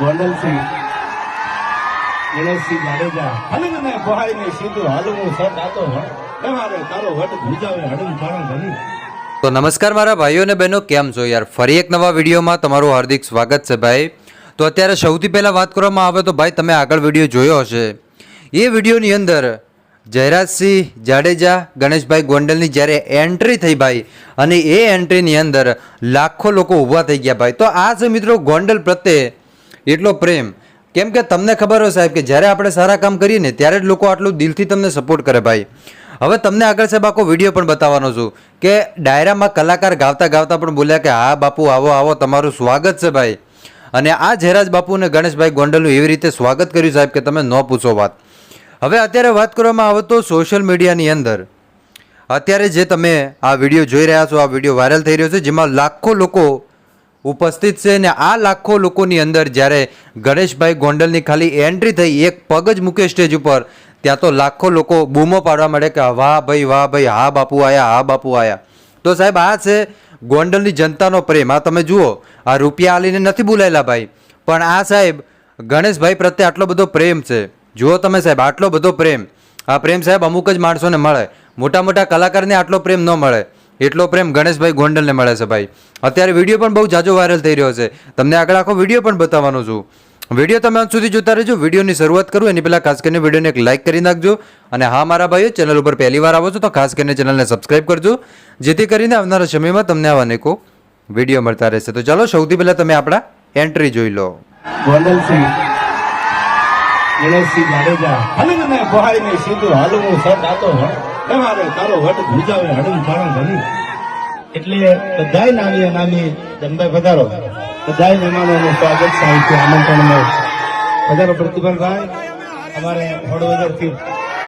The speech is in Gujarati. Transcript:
ગોંડલસિંહ ગણેશસિંહ જાડેજા. હલંગને પહોળાઈને સીધું હાલવું સત આતો તમારે તારો વટ ભૂજાવે હડમ તારા ઘણી તો નમસ્કાર મારા ભાઈઓ અને બહેનો, કેમ છો યાર? ફરી એક નવા વિડીયોમાં તમારું હાર્દિક સ્વાગત છે ભાઈ. તો અત્યારે સૌથી પહેલાં વાત કરવામાં આવે તો ભાઈ, તમે આગળ વીડિયો જોયો હશે. એ વિડીયોની અંદર જયરાજસિંહ જાડેજા, ગણેશભાઈ ગોંડલની જ્યારે એન્ટ્રી થઈ ભાઈ, અને એ એન્ટ્રીની અંદર લાખો લોકો ઊભા થઈ ગયા ભાઈ. તો આ છે મિત્રો ગોંડલ પ્રત્યે એટલો પ્રેમ. કેમ કે તમને ખબર હોય સાહેબ કે જ્યારે આપણે સારા કામ કરીએ ને ત્યારે જ લોકો આટલું દિલથી તમને સપોર્ટ કરે ભાઈ. હવે તમને આગળ સાહેબ આખો વીડિયો પણ બતાવવાનો છું કે ડાયરામાં કલાકાર ગાવતા ગાવતા પણ બોલ્યા કે, હા બાપુ, આવો આવો, તમારું સ્વાગત છે ભાઈ. અને આ જયરાજ બાપુ અને ગણેશભાઈ ગોંડલનું એવી રીતે સ્વાગત કર્યું સાહેબ કે તમે ન પૂછો વાત. હવે અત્યારે વાત કરવામાં આવે તો સોશિયલ મીડિયાની અંદર. અત્યારે જે તમે આ વીડિયો જોઈ રહ્યા છો, આ વીડિયો વાયરલ થઈ રહ્યો છે, જેમાં લાખો લોકો ઉપસ્થિત છે ને આ લાખો લોકોની અંદર જ્યારે ગણેશભાઈ ગોંડલની ખાલી એન્ટ્રી થઈ, એક પગ જ મૂકે સ્ટેજ ઉપર, ત્યાં તો લાખો લોકો બૂમો પાડવા માંડે કે વાહ ભાઈ વાહ ભાઈ, હા બાપુ આયા, હા બાપુ આયા. તો સાહેબ આ છે ગોંડલની જનતાનો પ્રેમ. આ તમે જુઓ, આ રૂપિયા આલીને નથી બોલાયેલા ભાઈ. પણ આ સાહેબ ગણેશભાઈ પ્રત્યે આટલો બધો પ્રેમ છે. જુઓ તમે સાહેબ, આટલો બધો પ્રેમ. આ પ્રેમ સાહેબ અમુક જ માણસોને મળે. મોટા મોટા કલાકારને આટલો પ્રેમ ન મળે. એટલો પ્રેમ ગણેશભાઈ ગોંડલને મળે છે ભાઈ. અત્યારે વીડિયો પણ બહુ જાજો વાયરલ થઈ રહ્યો છે. તમને આગળ આખો વીડિયો પણ બતાવવાનો છું. વીડિયો તમે અંત સુધી જોતા રહેજો. વિડીયોની શરૂઆત કરું, એની પહેલાં ખાસ કરીને વિડીયોને એક લાઇક કરી નાખજો. અને હા, મારા ભાઈઓ ચેનલ ઉપર પહેલી વાર આવો છો તો ખાસ કરીને ચેનલને સબસ્ક્રાઇબ કરજો. જેથી કરીને આવનારા સમયમાં તમને આવા અનેકો વીડિયો મળતા રહેશે. તો ચાલો, સૌથી પહેલાં તમે આપણા એન્ટ્રી જોઈ લો. ગણેશસિંહ જાડેજા. હલંગને પહોળાઈને સીધું હાલવું સત આતો હણ તમારે તારો વટ ગુજાવે હડમ તારા ઘણી એટલે બધાય નામી નામી જમભાઈ પધારો. બધાય મહેમાનોનું સ્વાગત, સાહિત્ય આમંત્રણમાં પધારો પ્રતિભાભાઈ અમારે વડોદરથી